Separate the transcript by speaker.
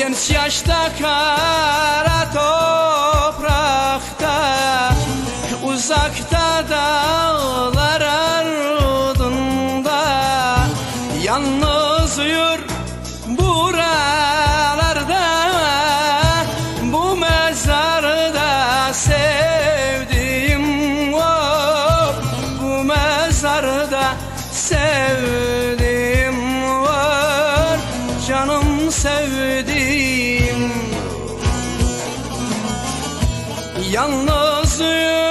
Speaker 1: Gözyaşta kara toprakta Uzakta dağlar ardında. Yalnız uyur buralarda Bu mezarda sevdiğim var Bu mezarda sevdiğim var. Canım sevdiğim Yalnız uyur